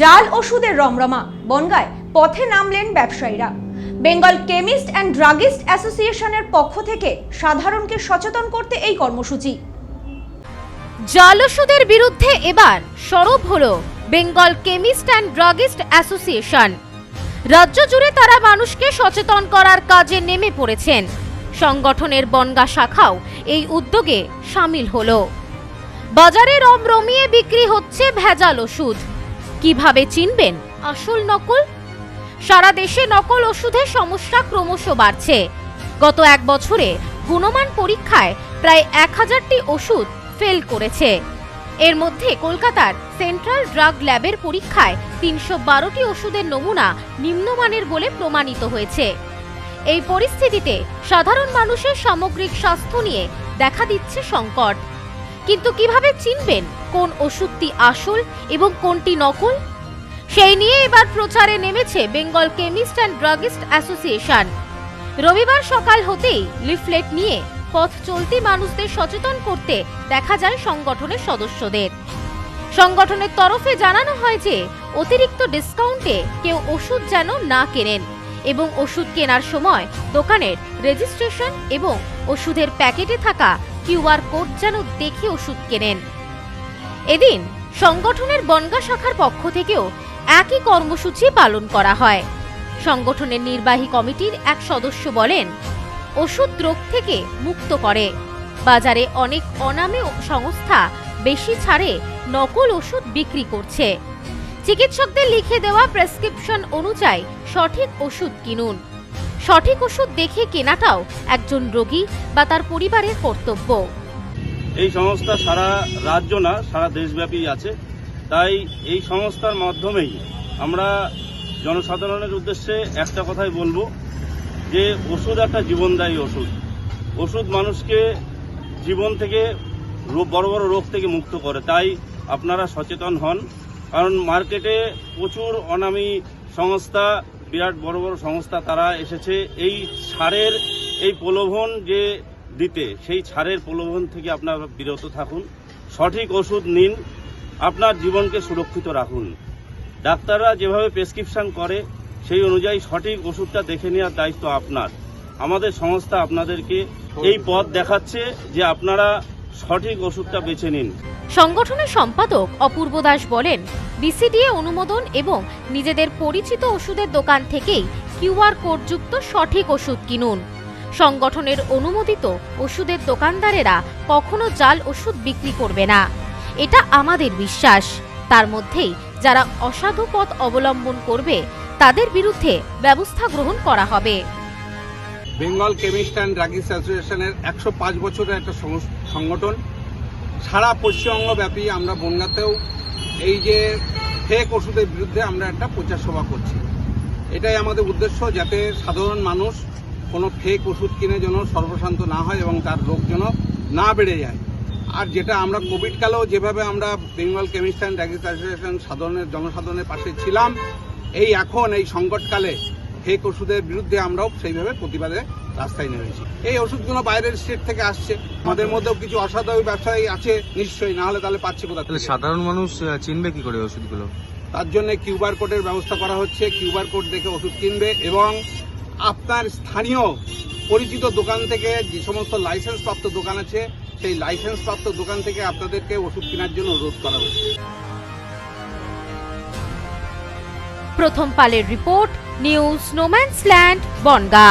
জাল ওষুধের রমরমা। বনগায় পথে নামলেন ব্যবসায়ীরা। বেঙ্গল কেমিস্ট অ্যান্ড ড্রাগিস্ট অ্যাসোসিয়েশনের পক্ষ থেকে সাধারণকে সচেতন করতে এই কর্মসূচি। জাল ওষুধের বিরুদ্ধে এবার সরব হলো Bengal chemist and druggist association. রাজ্য জুড়ে তারা মানুষকে সচেতন করার কাজে নেমে পড়েছেন। সংগঠনের বনগা শাখাও এই উদ্যোগে সামিল হল। বাজারে রমরমিয়ে বিক্রি হচ্ছে ভেজাল ওষুধ। কীভাবে চিনবেন? আসল নকল? সারা দেশে নকল ওষুধের সমস্যা ক্রমশ বাড়ছে। গত এক বছরে গুণমান পরীক্ষায় প্রায় এক হাজারটি ওষুধ ফেল করেছে। এর মধ্যে কলকাতার সেন্ট্রাল ড্রাগ ল্যাবের পরীক্ষায় তিনশো বারোটি ওষুধের নমুনা নিম্নমানের বলে প্রমাণিত হয়েছে। এই পরিস্থিতিতে সাধারণ মানুষের সামগ্রিক স্বাস্থ্য নিয়ে দেখা দিচ্ছে সংকট। কিন্তু কীভাবে চিনবেন? কোন ওষুধটি আসল এবং কোনটি নকল? সেই নিয়ে এবার প্রচারে নেমেছে Bengal chemist and druggist association. রবিবার সকাল হতেই লিফলেট নিয়ে পথ চলতি মানুষদের সচেতন করতে দেখা যায় সংগঠনের সদস্যদের। সংগঠনের তরফে জানানো হয় যে, অতিরিক্ত ডিসকাউন্টে কেউ ওষুধ যেন না কেনেন এবং ওষুধ কেনার সময় দোকানের রেজিস্ট্রেশন এবং ওষুধের প্যাকেটে থাকা কিউআর কোড যেন দেখে ওষুধ কেনেন। এদিন সংগঠনের বনগা শাখার পক্ষ থেকেও একই কর্মসূচি পালন করা হয়। সংগঠনের নির্বাহী কমিটির এক সদস্য বলেন, ওষুধ রোগ থেকে মুক্ত করে। বাজারে অনেক অনামে সংস্থা বেশি ছাড়ে নকল ওষুধ বিক্রি করছে। চিকিৎসকদের লিখে দেওয়া প্রেসক্রিপশন অনুযায়ী সঠিক ওষুধ কিনুন। সঠিক ওষুধ দেখে কেনাটাও একজন রোগী বা তার পরিবারের কর্তব্য। এই সংস্থা সারা রাজ্য না, সারা দেশব্যাপী আছে। তাই এই সংস্থার মাধ্যমেই আমরা জনসাধারণের উদ্দেশ্যে একটা কথাই বলব যে ওষুধ একটা জীবনদায়ী ওষুধ। ওষুধ মানুষকে জীবন থেকে বড় বড় রোগ থেকে মুক্ত করে। তাই আপনারা সচেতন হন, কারণ মার্কেটে প্রচুর অনামী সংস্থা, বিরাট বড় বড় সংস্থা, তারা এসেছে। এই সারের এই প্রলোভন যে দিতে সেই ছাড়ের প্রলোভন থেকে আপনারা বিরত থাকুন। সঠিক ওষুধ নিন, আপনার জীবনকে সুরক্ষিত রাখুন। ডাক্তাররা যেভাবে প্রেসক্রিপশন করে, সেই অনুযায়ী সঠিক ওষুধটা দেখে নেওয়ার দায়িত্ব আপনার। আমাদের সংস্থা আপনাদেরকে এই পথ দেখাচ্ছে যে আপনারা সঠিক ওষুধটা বেছে নিন। সংগঠনের সম্পাদক অপূর্ব দাস বলেন, বিসিডিএ অনুমোদন এবং নিজেদের পরিচিত ওষুধের দোকান থেকেই কিউআর কোডযুক্ত সঠিক ওষুধ কিনুন। সংগঠনের অনুমোদিত ওষুধের দোকানদারেরা কখনো জাল ওষুধ বিক্রি করবে না। এটা আমাদের বিশ্বাস। তার মধ্যেই যারা অসাধু পথ অবলম্বন করবে, তাদের বিরুদ্ধে ব্যবস্থা গ্রহণ করা হবে। বেঙ্গল কেমিস্ট অ্যান্ড ড্রাগিস্ট অ্যাসোসিয়েশনের একশো পাঁচ বছরের একটা সংগঠন। সারা পশ্চিমবঙ্গব্যাপী আমরা বনগাতেও এই যে ফেক ওষুধের বিরুদ্ধে আমরা একটা প্রচার সভা করছি। এটাই আমাদের উদ্দেশ্য যাতে সাধারণ মানুষ কোনো ফেক ওষুধ কিনে যেন সর্বশান্ত না হয় এবং তার রোগ যেন না বেড়ে যায়। আর যেটা আমরা কোভিড কালেও যেভাবে আমরা বেঙ্গল কেমিস্ট অ্যান্ড অ্যাসোসিয়েশন সাধারণের জনসাধারণের পাশে ছিলাম এই এখন এই সংকটকালে ফেক ওষুধের বিরুদ্ধে আমরাও সেইভাবে প্রতিবাদে রাস্তায় নেমেছি। এই ওষুধগুলো বাইরের স্টেট থেকে আসছে আমাদের মধ্যেও কিছু অসাধু ব্যবসায়ী আছে নিশ্চয়ই না হলে তাহলে পাচ্ছে কোথা তাহলে? সাধারণ মানুষ চিনবে কি করে ওষুধগুলো? তার জন্য কিউআর কোডের ব্যবস্থা করা হচ্ছে। কিউআর কোড দেখে ওষুধ কিনবে এবং আপনার স্থানীয় পরিচিত দোকান থেকে যে সমস্ত লাইসেন্স প্রাপ্ত দোকান আছে, সেই লাইসেন্স প্রাপ্ত দোকান থেকে আপনাদেরকে ওষুধ কেনার জন্য অনুরোধ করা হয়েছে প্রথম পালের report, news, no man's land, Bongaon.